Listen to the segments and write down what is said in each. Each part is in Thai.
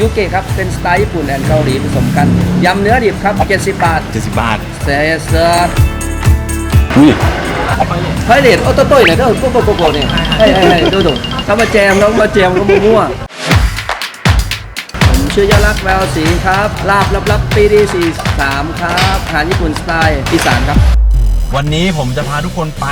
ยูเกะครับ เป็นสไตล์ญี่ปุ่นแอนด์เกาหลีผสมกัน ยำเนื้อดิบครับ 70 บาท 70 บาทเซเซอร์อุ้ยไพเรตโอโตโต้ยเนี่ยเด้อโกโกโกโกเนี่ยเฮ้ยเฮ้ยเฮ้ยดูดูเขามาแจมเขามาแจมเขามั่วๆผมชื่อยอดรักแววศรีครับ ลาบลับลับปีดี43 ครับอาหารญี่ปุ่นสไตล์อีสานครับ วันนี้ผมจะพาทุกคนไป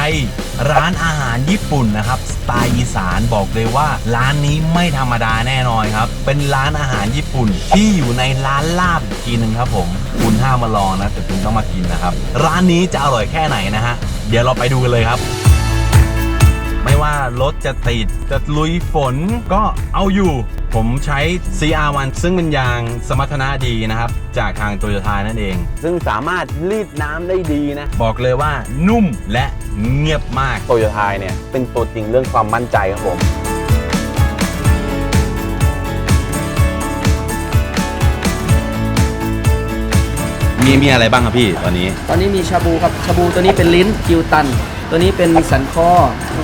ร้านอาหารญี่ปุ่นนะครับสไตล์อีสานบอกเลยว่า ร้านนี้ไม่ธรรมดาแน่นอนครับ เป็นร้านอาหารญี่ปุ่น ที่อยู่ในร้านลาบกทีหนึ่งครับผมคุณห้ามมาลองนะแต่คุณต้องมากินนะครับ ร้านนี้จะอร่อยแค่ไหนนะฮะเดี๋ยวเราไปดูกันเลยครับ ไม่ว่ารถจะติดจะลุยฝนก็เอาอยู่ ผมใช้ CR1 ซึ่งเป็นยางสมรรถนะดีนะครับ จากทางโตโยต้านั่นเอง ซึ่งสามารถรีดน้ำได้ดีนะ บอกเลยว่านุ่มและเงียบมาก โตโยต้าเนี่ย เป็นตัวจริงเรื่องความมั่นใจครับผม มีมีอะไรบ้างครับพี่ตอนนี้ ตอนนี้มีชาบูครับ ชาบูตัวนี้เป็นลิ้นกิวตัน ตัวนี้เป็นสันคอ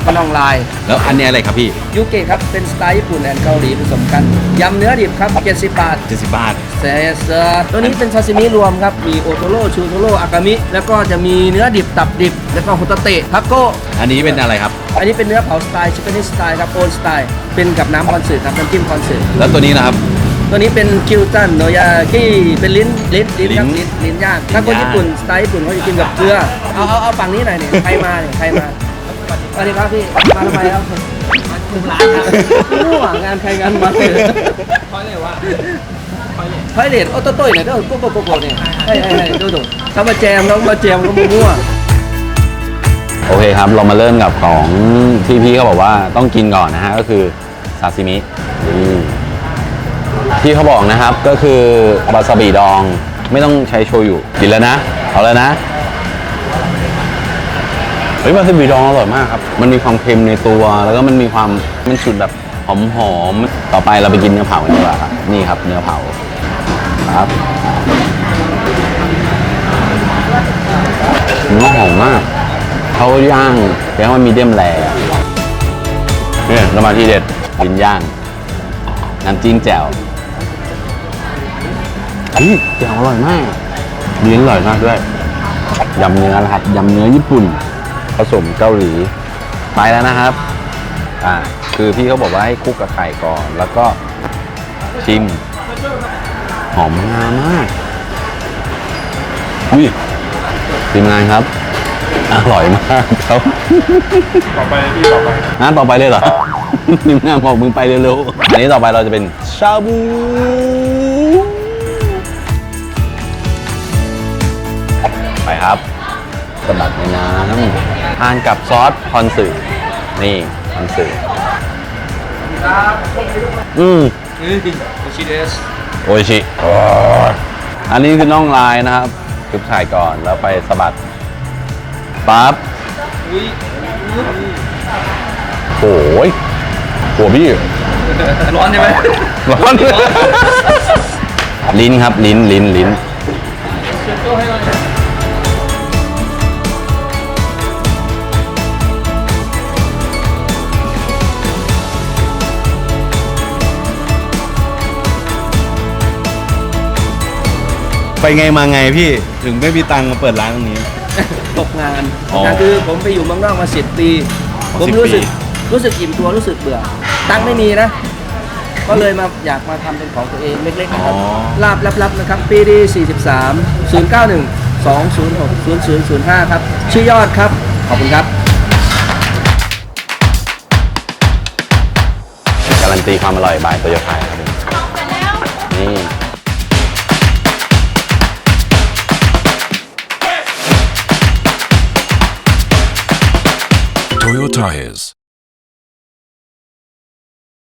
ขนองลาย แล้วอันนี้อะไรครับพี่ ยูเกะครับ เป็นสไตล์ญี่ปุ่นแอนด์เกาหลีผสมกัน ยำเนื้อดิบครับ 70 บาท 70 บาทเซเซอร์ตัวนี้เป็นซาซิมิรวมครับ มีโอโทโร่ชูโทโร่อากามิ แล้วก็จะมีเนื้อดิบตับดิบ แล้วก็โฮตาเตะทักโก้ อันนี้เป็นอะไรครับ อันนี้เป็นเนื้อเผาสไตล์ชิคเก้นสไตล์ครับโอนสไตล์ เป็นกับน้ำคอนเสิร์ตครับน้ำจิ้มคอนเสิร์ตแล้วตัวนี้นะครับ ตัวนี้เป็นคิวตันโนยากิเป็นลิ้นลิ้นลิ้นครับลิ้ลิ้นนลิ้นย่างถ้าคนลิ้นย่างญี่ปุ่นสไตล์ญี่ปุ่นเขาจะกินกับเกลือเอาเอาเอาฝั่งนี้หน่อยเนี่ยใครมาเนี่ยใครมาสวัสดีครับพี่มาทำไมครับถูกร้านครับมั่วงานใครงานมันเลยเพราะอะไรวะไพเรตโอโตโต้ยเนี่ยเด้อโกโกโกโกเนี่ยเฮ้ยเฮ้ยเฮ้ยดูดูเขามาแจมเขามาแจมเขามามั่วโอเคครับ เรามาเริ่มกับของที่พี่เขาบอกว่าต้องกินก่อนนะฮะ ก็คือซาซิมินี่ พี่เขาบอกนะครับก็คือวาซาบิดองไม่ต้องใช้โชยุกินแล้วนะ เอาแล้วนะเฮ้ยวาซาบิดองอร่อยมากครับ มันมีความเค็มในตัว แล้วก็มันมีความมันฉุดแบบหอมหอมๆต่อไปเราไปกินเนื้อเผากันดีกว่าครับนี่ครับเนื้อเผาครับเนื้อหอมมากเขาย่างเรียกว่ามีเดียมแรเนี่ยเรามาที่เด็ดลิ้นย่างน้ำจิ้มแจ่ว เฮ้ยแจ่วอร่อยมากลิ้นอร่อยมากด้วยยำเนื้อนะครับยำเนื้อญี่ปุ่น ผสมเกาหลี ไปแล้วนะครับ อ่า คือพี่เขาบอกว่าให้คลุกกับไข่ก่อน แล้วก็ชิม หอมงามมากอุ้ยทีมงานครับ อร่อยมากครับต่อไปพี่ต่อไปงานต่อไปเลยเหรอทีมงานบอกมึงไปเร็วๆอันนี้ต่อไปเราจะเป็นชาบู ครับสะบัดในน้ำทานกับซอสคอนสึนี่คอนสึอืมโอชิเดสโออิชิอันนี้คือน่องลายนะครับคือถ่ายก่อนแล้วไปสะบัดปั๊บโอ้ยหัวพี่ ร้อนใช่ไหมร้อน ลิ้นครับ ลิ้นลิ้นลิ้น ไปไงมาไงพี่ถึงไม่มีตังค์มาเปิดร้านตรงนี้ ตกงานอ๋องานคือผมไปอยู่เมืองนอกมาสิบปี อ๋อผม10รู้สึกปี รู้สึกอิ่มตัวรู้สึกเบื่อ ตังค์ไม่มีนะ ก็เลยมาอยากมาทำเป็นของตัวเองเล็กๆนะครับ ลาบลับๆนะครับ ปีดี43 091 206 0005 ครับ ชื่อยอดครับ ขอบคุณครับ การันตีความอร่อยบายโตโยต้าครับผม Toyo Tires.